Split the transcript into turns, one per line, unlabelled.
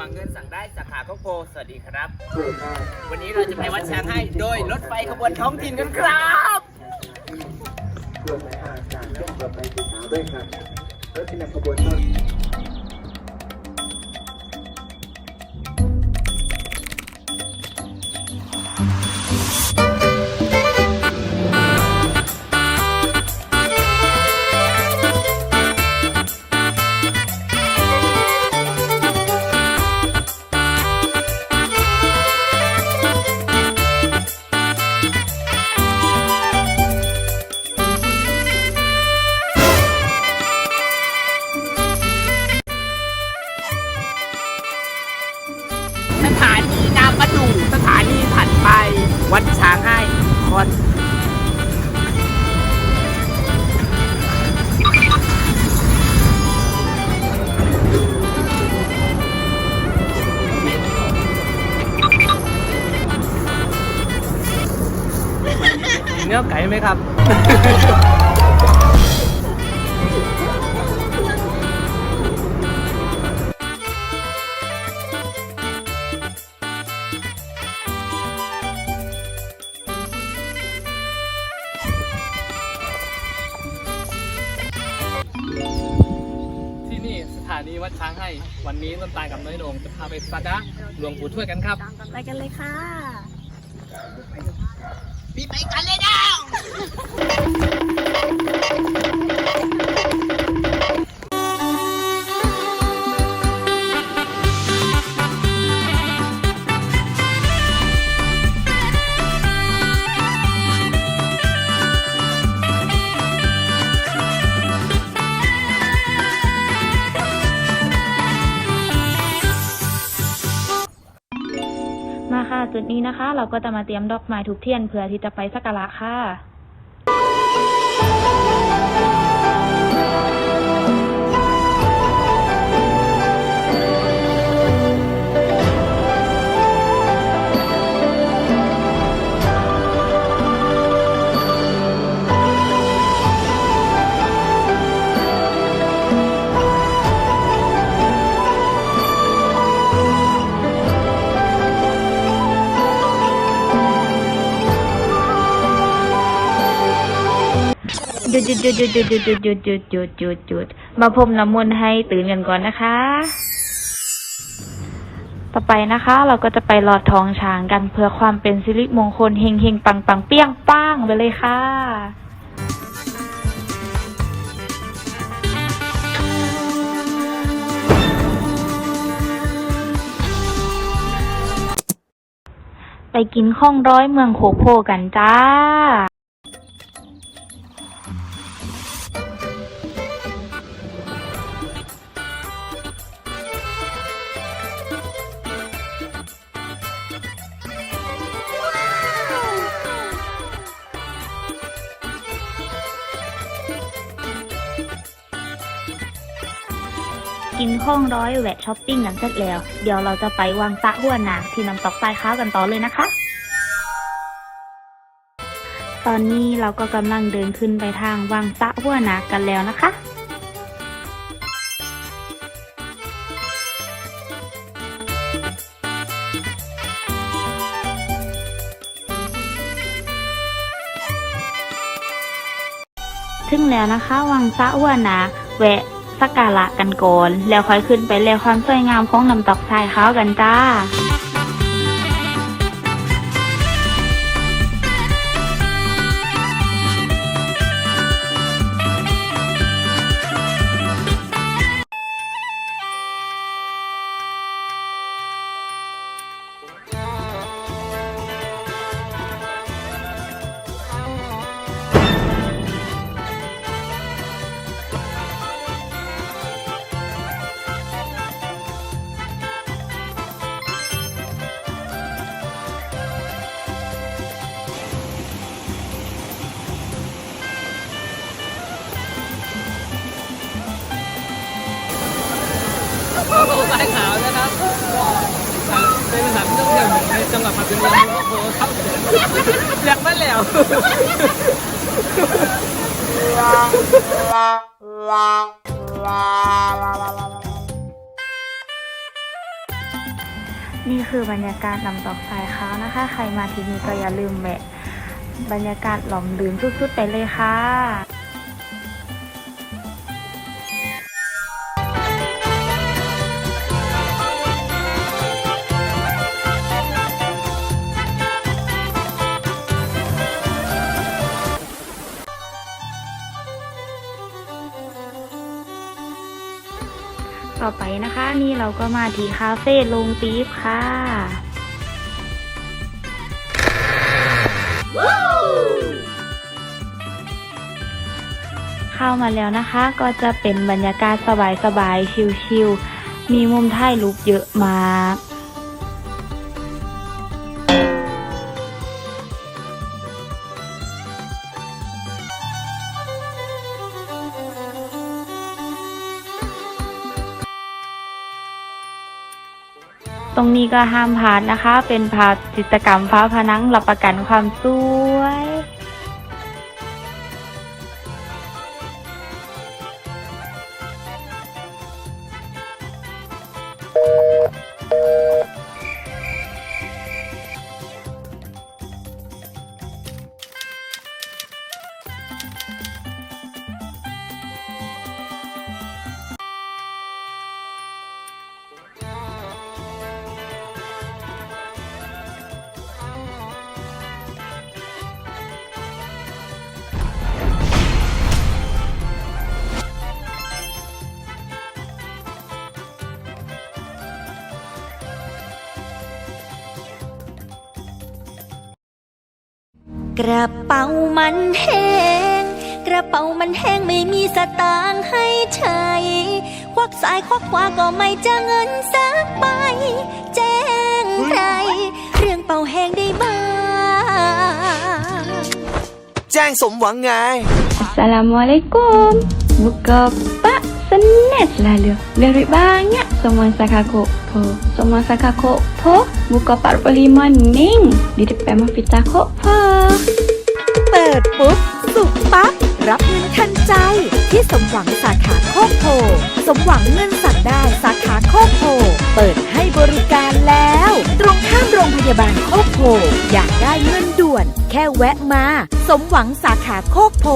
วางเงินสั่งได้สาขาข้าวโพดสวัสดีครับ วันนี้เราจะไปวัดช้างให้โดยรถไฟขบวนท้องถิ่นกันครับ
รวมไปทางการช่วงต่อไปสีขาวด้วยครับรถที่นำขบวนต้น
ส วัดช้างให้คอนเนื้อไก่ไหมครับานีวัดช้างให้ วันนี้ต้นตาลกับน้อยโหนงจะพาไปสักการะหลวงปู่ทวดกันครับ
ไปกันเลยค่ะ
พี่ไปกันเลยดาว
จุดนี้นะคะ เราก็จะมาเตรียมดอกไม้ทุกเทียนเพื่อที่จะไปสักการะค่ะ ดหยุดหยุดหยุดหยุดหยุดหยุดหยุดหยุดหยุดหยุดหยุดมาพรมน้ำมนต์ให้ตื่นกันก่อนนะคะ ต่อไปนะคะ เราก็จะไปหลอดทองช้างกันเพื่อความเป็นสิริมงคลเฮงเฮงปังปังเปี้ยงป้างไปเลยค่ะไปกินข้องร้อยเมืองโคกโพกันจ้า กินข้องร้อยแวะช้อปปิ้งกันเสร็จแล้ว เดี๋ยวเราจะไปวางตะหัวนาที่น้ำตกทรายขาวกันต่อเลยนะคะ ตอนนี้เราก็กำลังเดินขึ้นไปทางวางตะหัวนากันแล้วนะคะถึงแล้วนะคะ วังสะหัวหนาแวะ สักการะกันก่อน แล้วค่อยขึ้นไปเรียความสวยงามของน้ำตกทรายขาวกันจ้า
จังหวัดปัตตานีโอ้โหครับอยากมาแล้ว
la la la la la
นี่คือบรรยากาศน้ำตกทรายขานะคะ ใครมาที่นี่ก็อย่าลืมแวะบรรยากาศหลอมลื่นสุดๆไปเลยค่ะ ต่อไปนะคะ นี่เราก็มาที่คาเฟ่ลงปี๊บค่ะ เข้ามาแล้วนะคะ ก็จะเป็นบรรยากาศสบายๆ ชิลๆ มีมุมถ่ายรูปเยอะมาก ตรงนี้ก็ห้ามพลาดนะคะ เป็นภาพจิตรกรรมฟ้าผนังรับประกันความสวย
กระเป๋ามันแห้ง กระเป๋ามันแห้งไม่มีสตางค์ให้ใช้ควักซ้ายควักขวาก็ไม่เจะเงินสักใบแจ้งใคร เรื่องเป่าแห้งได้บ้าง
แจ้งสมหวังไง
Assalamualaikum Buka pak senet selalu Lebih banyak semua sakako po Semua sakako po Buka 45 ning Di depan Mafita kok po
เปิดปุ๊บ สุกปั๊บ รับเงินทันใจ ที่สมหวังสาขาโคกโพ สมหวังเงินสั่งได้สาขาโคกโพ เปิดให้บริการแล้ว ตรงข้ามโรงพยาบาลโคกโพ อยากได้เงินด่วน แค่แวะมา สมหวังสาขาโคกโพ